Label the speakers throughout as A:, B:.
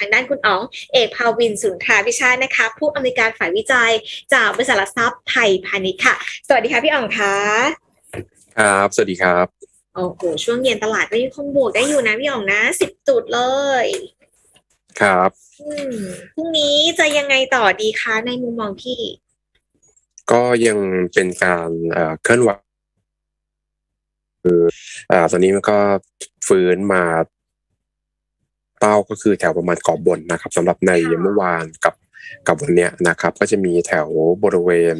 A: ทางด้านคุณอ๋อง เอกภาวินสุนทราวิชาตินะคะ ผู้อำนวยการฝ่ายวิจัย จากบริษัทหลักทรัพย์ไทยพาณิชย์ค่ะ สวัสดีค่ะพี่อ๋องค่ะ
B: ครับ สวัสดีครับ
A: โอ้โห ช่วงเย็นตลาดก็ยังคงบวกได้อยู่นะพี่อ๋องนะสิบจุดเลย
B: ครับ
A: อืมพรุ่งนี้จะยังไงต่อดีคะในมุมมองพี่
B: ก็ยังเป็นการเอ่อเคลื่อนไหวคืออ่าตอนนี้มันก็ฟื้นมา เป้าก็คือแถวประมาณกรอบบนนะครับสำหรับใน
A: ค่ะ
B: เมื่อวานกับกับวันเนี้ยนะครับ ก็จะมีแถวบริเวณ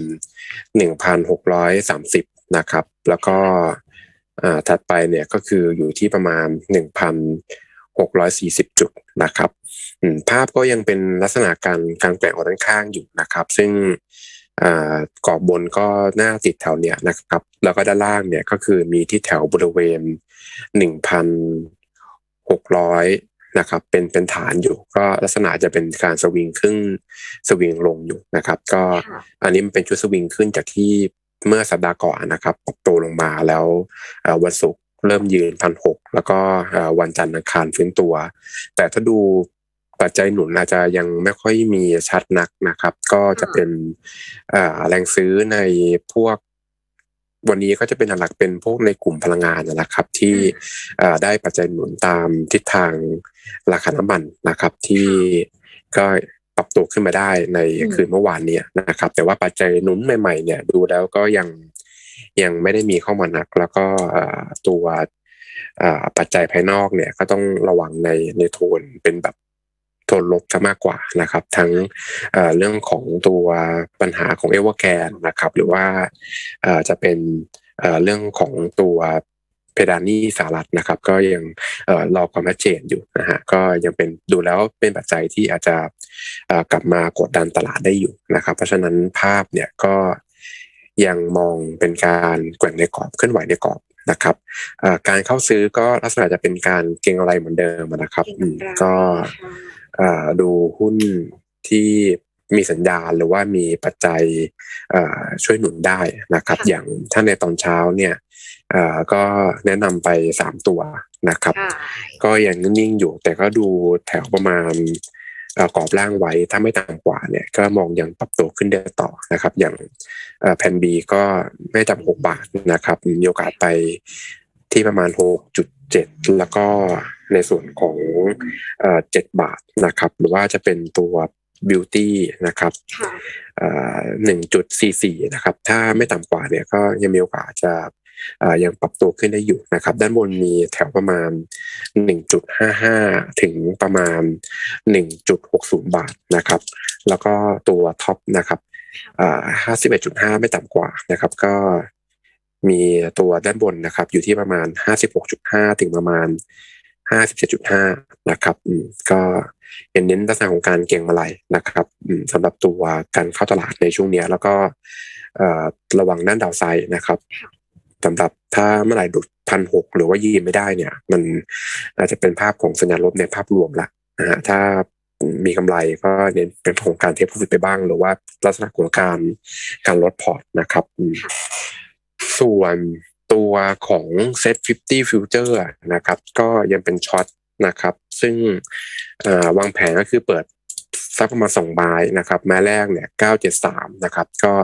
B: หนึ่งพันหกร้อยสามสิบนะครับ แล้วก็อ่าถัดไปเนี่ยก็คืออยู่ที่ประมาณหนึ่งพันหกร้อยสี่สิบจุดนะครับอืมภาพก็ยังเป็นลักษณะการการแกว่งออกด้านข้างอยู่นะครับ ซึ่งอ่ากรอบบนก็น่าติดแถวเนี้ยนะครับ แล้วก็ด้านล่างเนี่ยก็คือมีที่แถวบริเวณห นึ่งพันหกร้อยนะครับเป็นเป็นฐานอยู่ ก็ลักษณะจะเป็นการสวิงขึ้นสวิงลงอยู่นะครับ ก็
A: ค่ะ
B: อันนี้มันเป็นชุดสวิงขึ้นจากที่เมื่อสัปดาห์ก่อนนะครับปรับตัวลงมาแล้วเอ่อวันศุกร์เริ่มยืนพันหกแล้วก็เอ่อวันจันทร์อังคารฟื้นตัว แต่ถ้าดูปัจจัยหนุนอาจจะยังไม่ค่อยมีชัดนักนะครับ ก็จะเป็นเอ่อแรงซื้อในพวกวันนี้ก็จะเป็นหลักๆเป็นพวกในกลุ่มพลังงานนะครับ ที่เอ่อได้ปัจจัยหนุนตามทิศทาง ราคาน้ำมันนะครับ ที่ก็ปรับตัวขึ้นมาได้ใน
A: อืม
B: คืนเมื่อวานเนี้นะครับ แต่ว่าปัจจัยหนุนใหม่ๆ เนี่ย ดูแล้วก็ยังยังไม่ได้มีเข้ามานัก แล้วก็เอ่อตัวเอ่อปัจจัยภายนอกเนี่ยก็ต้องระวังในในโทนเป็นแบบโทนลบซะมากกว่านะครับ ทั้งเอ่อเรื่องของตัวปัญหาของเอเวอร์แกนนะครับ หรือว่าเอ่อจะเป็นเอ่อเรื่องของตัว เพดานหนี้สหรัฐนะครับ ก็ยังเอ่อรอความชัดเจนอยู่นะฮะก็ยังเป็นดูแล้วเป็นปัจจัยที่อาจจะเอ่อกลับมากดดันตลาดได้อยู่นะครับ เพราะฉะนั้นภาพเนี่ยก็ยังมองเป็นการแกว่งในกรอบเคลื่อนไหวในกรอบนะครับเอ่อการเข้าซื้อก็ลักษณะจะเป็นการเก็งอะไรเหมือนเดิมนะครับ
A: เก็ง
B: อืม
A: กำไร
B: ก็
A: ค่ะ
B: เอ่อดูหุ้นที่ มีสัญญาณหรือว่ามีปัจจัยเอ่อช่วยหนุนได้นะครับ
A: ค่ะ
B: อย่างถ้าในตอนเช้าเนี่ยเอ่อก็แนะนำไปสามตัวนะครับ
A: ค่ะ
B: ก็ยังนิ่งๆอยู่แต่ก็ดูแถวประมาณเอ่อกรอบล่างไว้ถ้าไม่ต่ำกว่าเนี่ยก็มองยังปรับตัวขึ้นได้ต่อนะครับ อย่างแผ่นบีก็ไม่ต่ำหกบาทนะครับ มีโอกาสไปที่ประมาณหกจุดเจ็ดแล้วก็ในส่วนของเจ็ดบาทนะครับ หรือว่าจะเป็นตัว บิวตี้นะครับ
A: ค่ะ
B: หนึ่งจุดสี่สี่นะครับ ถ้าไม่ต่ำกว่าเนี่ยก็ยังมีโอกาสจะเอ่อยังปรับตัวขึ้นได้อยู่นะครับ ด้านบนมีแถวประมาณหนึ่งจุดห้าห้าถึงประมาณหนึ่งจุดหกศูนย์บาทนะครับ แล้วก็ตัวท็อปนะครับห้าสิบเอ็ดจุดห้าไม่ต่ำกว่านะครับ ก็มีตัวด้านบนนะครับ อยู่ที่ประมาณห้าสิบหกจุดห้าถึงประมาณ ห้าสิบเจ็ดจุดห้านะครับอืมก็เป็นเน้นลักษณะของการเก็งมาลัยนะครับอืมสำหรับตัวการเข้าตลาดในช่วงเนี้ยแล้วก็เอ่อระวังด้านดาวไซด์นะครับสำหรับถ้าเมื่อไหร่ดุดพันหกหรือว่ายีนไม่ได้เนี่ย มันอาจจะเป็นภาพของสัญญาณลบในภาพรวมละนะฮะถ้ามีกำไรก็เน้นเป็นของการเทคโปรฟิตไปบ้าง หรือว่าลักษณะของการการลดพอร์ตนะครับอืมส่วน ตัวของ Set 50 Future นะครับ ก็ยังเป็นช็อตนะครับ ซึ่งเอ่อวางแผนก็คือเปิดสักประมาณสองบายนะครับแม้แรกเนี่ย973นะครับ ก็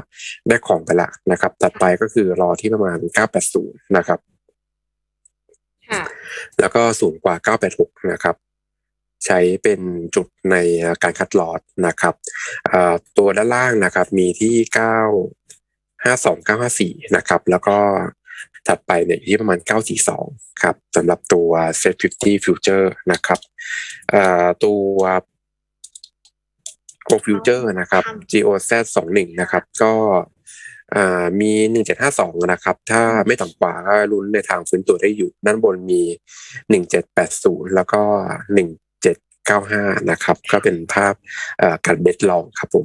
B: ได้ของไปละนะครับตัดไปก็คือรอที่ประมาณ980นะครับ
A: ค่ะ
B: แล้วก็สูงกว่า986นะครับ ใช้เป็นจุดในการคัดลอตนะครับเอ่อตัวด้านล่างนะครับ มีที่9 52 954นะครับ แล้วก็ ถัดไปเนี่ยอยู่ที่ประมาณ 942 ครับสำหรับตัว Set 50 Future นะครับเอ่อตัว Go Future นะครับ GOZ 21 นะครับ ก็อ่ามี 1752 นะครับ ถ้าไม่ต่ำกว่าก็ลุ้นในทางฟื้นตัวได้อยู่ ด้านบนมี 1780 แล้วก็ 1795 นะครับ ก็เป็นภาพเอ่อการเบสลองครับผม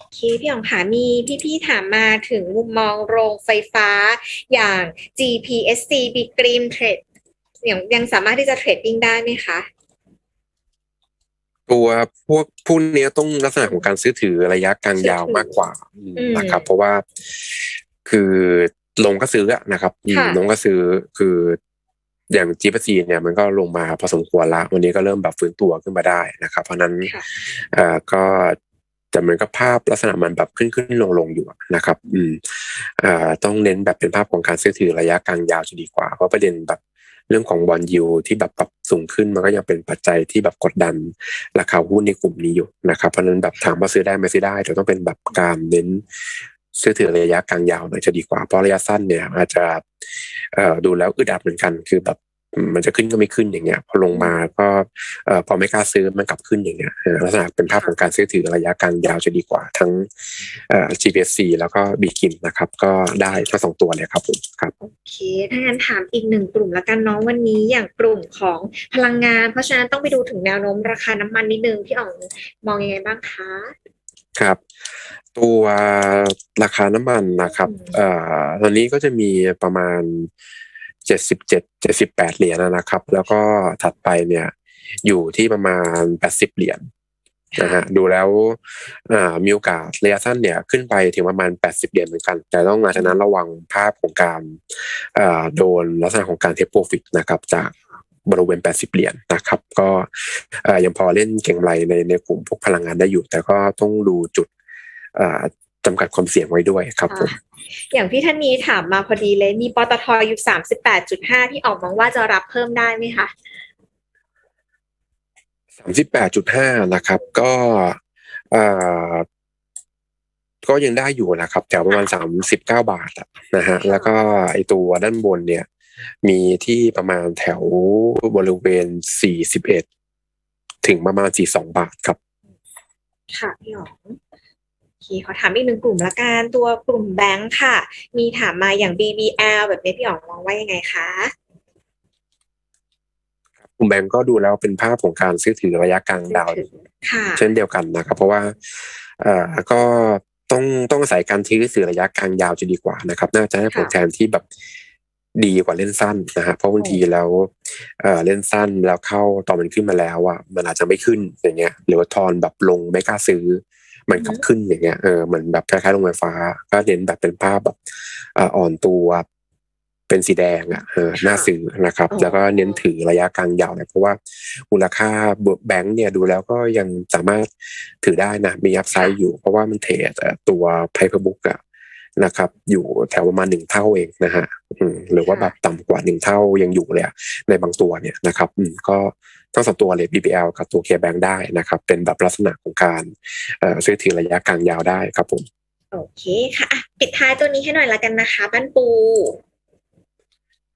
A: โอเคพี่อ๋องค่ะมีพี่ๆถามมาถึงมุมมองโรงไฟฟ้าอย่าง GPSC Big Green Trade ยังยังสามารถที่จะเทรดดิ้งได้ไหมคะ
B: ตัวพวกพวกเนี้ยต้องลักษณะของการซื้อถือระยะกลางยาวมากกว่า
A: อืม
B: นะครับ เพราะว่าคือลงก็ซื้ออะนะครับอืม
A: ค่ะ
B: ลงก็ซื้อคืออย่าง g p c เนี่ยมันก็ลงมาพอสมควรละวันนี้ก็เริ่มแบบฟื้นตัวขึ้นมาได้นะครับ เพราะฉะนั้น
A: ค่ะ
B: เอ่อก็ จะเหมือนกับภาพลักษณะมันแบบขึ้นขึ้นลงลงอยู่นะครับ อืมอ่อต้องเน้นแบบเป็นภาพของการซื้อถือระยะกลางยาวจะดีกว่า เพราะประเด็นแบบเรื่องของบอลยูที่แบบปรับสูงขึ้นมันก็ยังเป็นปัจจัยที่แบบกดดันราคาหุ้นในกลุ่มนี้อยู่นะครับเพราะฉะนั้นแบบถามว่าซื้อได้ไหมซื้อได้แต่ต้องเป็นแบบการเน้นซื้อถือระยะกลางยาวหน่อยจะดีกว่าเพราะระยะสั้นเนี่ยอาจจะเอ่อดูแล้วอึดอัดเหมือนกัน คือแบบ มันจะขึ้นก็ไม่ขึ้นอย่างเงี้ย พอลงมาก็เอ่อพอไม่กล้าซื้อมันกลับขึ้นอย่างเงี้ยเออลักษณะเป็นภาพของการซื้อถือระยะกลางยาวจะดีกว่าทั้งเอ่อ GPC แล้วก็บีกินนะครับ ก็ได้ทั้งสองตัวเลยครับผมครับ
A: โอเคถ้างั้นถามอีกหนึ่งกลุ่มละกันเน้องวันนี้อย่างกลุ่มของพลังงาน เพราะฉะนั้นต้องไปดูถึงแนวโน้มราคาน้ำมันนิดนึงพี่อ๋องมองยังไงบ้างคะ
B: ครับตัวราคาน้ำมันนะครับ
A: อืม
B: เอ่อตอนนี้ก็จะมีประมาณ เจ็ดสิบเจ็ดเจ็ดสิบแปดเหรียญนะครับ แล้วก็ถัดไปเนี่ยอยู่ที่ประมาณแปดสิบเหรียญนะฮะดูแล้วอ่ามีโอกาสระยะสั้นเนี่ยขึ้นไปถึงประมาณ 80 เหรียญเหมือนกัน แต่ต้องหลังจากนั้นระวังภาพของการอ่าโดนลักษณะของการเทคโปรฟิตนะครับจากบริเวณ 80 เหรียญนะครับ ก็อ่ายังพอเล่นเก่งไรในในกลุ่มพวกพลังงานได้อยู่ แต่ก็ต้องดูจุดอ่า จำกัดความเสี่ยงไว้ด้วยครับผม
A: อย่างพี่ท่านนี้ถามมาพอดีเลยมีปตทอยู่สามสิบแปดจุดห้าพี่อ๋องมองว่าจะรับเพิ่มได้ไหมคะ
B: สามสิบแปดจุดห้านะครับ ก็เอ่อก็ยังได้อยู่นะครับแถวประมาณสามสิบเก้าบาทอะนะฮะแล้วก็ไอตัวด้านบนเนี่ย มีที่ประมาณแถวบริเวณสี่สิบเอ็ดถึงประมาณสี่สองบาทครับ
A: ค่ะพี่อ๋องโอเค ขอถามอีกหนึ่งกลุ่มละกันตัวกลุ่มแบงค์ค่ะ มีถามมาอย่าง BBL แบบนี้พี่อ๋องมองว่ายังไงคะ
B: กลุ่มแบงก์ก็ดูแล้วเป็นภาพของการซื้อถือระยะกลางดาว
A: ค่ะ
B: เช่นเดียวกันนะครับ เพราะว่าเอ่อก็ต้องต้องอาศัยการซื้อถือระยะกลางยาวจะดีกว่านะครับ น่าจะให้ผลแทนที่แบบดีกว่าเล่นสั้นนะฮะเพราะบางทีแล้วเอ่อเล่นสั้นแล้วเข้าตอนมันขึ้นมาแล้วอะมันอาจจะไม่ขึ้นอย่างเงี้ยหรือว่าทอนแบบลงไม่กล้าซื้อ มันกลับขึ้นอย่างเงี้ยเออเหมือนแบบคล้ายๆลงไฟฟ้า ก็เน้นแบบเป็นภาพแบบเอ่ออ่อนตัวเป็นสีแดงอะเออน่าซื้อนะครับ
A: อ๋อ
B: แล้วก็เน้นถือระยะกลางยาวเนี่ยเพราะว่ามูลค่าแบงก์เนี่ยดูแล้วก็ยังสามารถถือได้นะ มีอัพไซด์อยู่ เพราะว่ามันเทรดเอ่อตัวไพเพอร์บุ๊กอะ นะครับ อยู่แถวประมาณหนึ่งเท่าเองนะฮะอืมหรือว่าแบบต่ำกว่าหนึ่งเท่ายังอยู่เลยอะในบางตัวเนี่ยนะครับอืมก็ทั้งสองตัวเลย BBL กับตัว KBank ได้นะครับ เป็นแบบลักษณะของการเอ่อซื้อถือระยะกลางยาวได้ครับผม
A: โอเคค่ะอะปิดท้ายตัวนี้ให้หน่อยละกันนะคะบ้านปู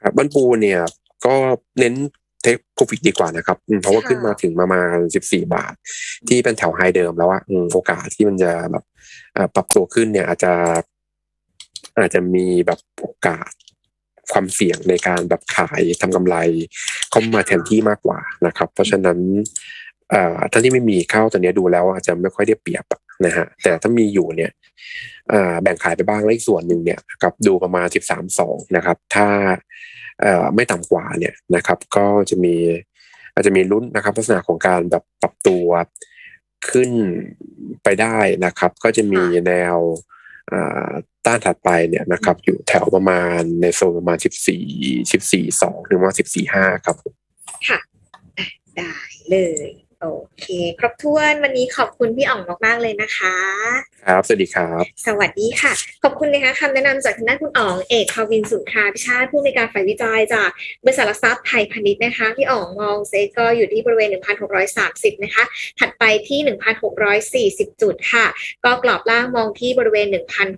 B: ครับบ้านปูเนี่ยก็เน้นเทคโปรฟิตดีกว่านะครับอืมเพราะว่า
A: ค่ะ
B: ขึ้นมาถึงประมาณ 14 บาท ที่เป็นแถวไฮเดิมแล้วอะอืมโอกาสที่มันจะแบบเอ่อปรับตัวขึ้นเนี่ยอาจจะ อาจจะมีแบบโอกาสความเสี่ยงในการแบบขายทำกำไรเข้ามาแทนที่มากกว่านะครับ เพราะฉะนั้นท่านที่ไม่มีเข้าตอนนี้ดูแล้วอาจจะไม่ค่อยได้เปรียบนะฮะแต่ถ้ามีอยู่เนี่ยแบ่งขายไปบ้างแล้วอีกส่วนหนึ่งเนี่ยกับดูประมาณสิบสามสองนะครับ ถ้าไม่ต่ำกว่าเนี่ยนะครับ ก็จะมีอาจจะมีลุ้นนะครับลักษณะของการแบบปรับตัวขึ้นไปได้นะครับ ก็จะมีแนว ต้านถัดไปเนี่ยนะครับอยู่แถวประมาณในโซนประมาณสิบสี่สิบสี่สองถึงว่าสิบสี่ห้าครับ
A: ค่ะ ได้เลย โอเค ครบถ้วนวันนี้ขอบคุณพี่อ่องมาก ๆ เลยนะคะ
B: ครับ สวัสดีครับ
A: สวัสดีค่ะ ขอบคุณนะคะคำแนะนำจากทางด้านคุณอ๋องเอกคาวินสุนทราพิชาติผู้ในการฝ่ายวิจัยจากบริษัทหลักทรัพย์ไทยพาณิชย์นะคะพี่อ๋องมองเซ็ตก็อยู่ที่บริเวณ 1,630 นะคะ ถัดไปที่ 1,640 จุดค่ะ ก็กรอบล่างมองที่บริเวณ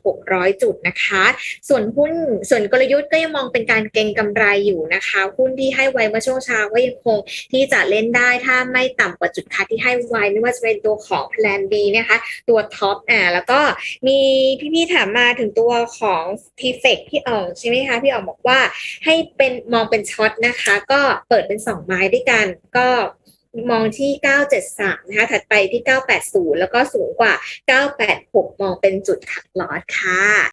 A: 1,600 จุดนะคะ ส่วนหุ้นส่วนกลยุทธ์ก็ยังมองเป็นการเก็งกำไรอยู่นะคะ หุ้นที่ให้ไว้เมื่อช่วงเช้าก็ยังคงที่จะเล่นได้ถ้าไม่ต่ำกว่าจุดคัดที่ให้ไว้ไม่ว่าจะเป็นตัวของ Plan B นะคะ ตัวท็อปอ่าแล้วก็มีพี่ๆถามมาถึงตัวของทีเฟกพี่อ๋องใช่ไหมคะพี่อ๋องบอกว่าให้เป็นมองเป็นช็อตนะคะ ก็เปิดเป็นสองไม้ด้วยกัน ก็มองที่ 973 นะคะ ถัดไปที่ 980 แล้วก็สูงกว่า 986 มองเป็นจุดขัดลอดค่ะ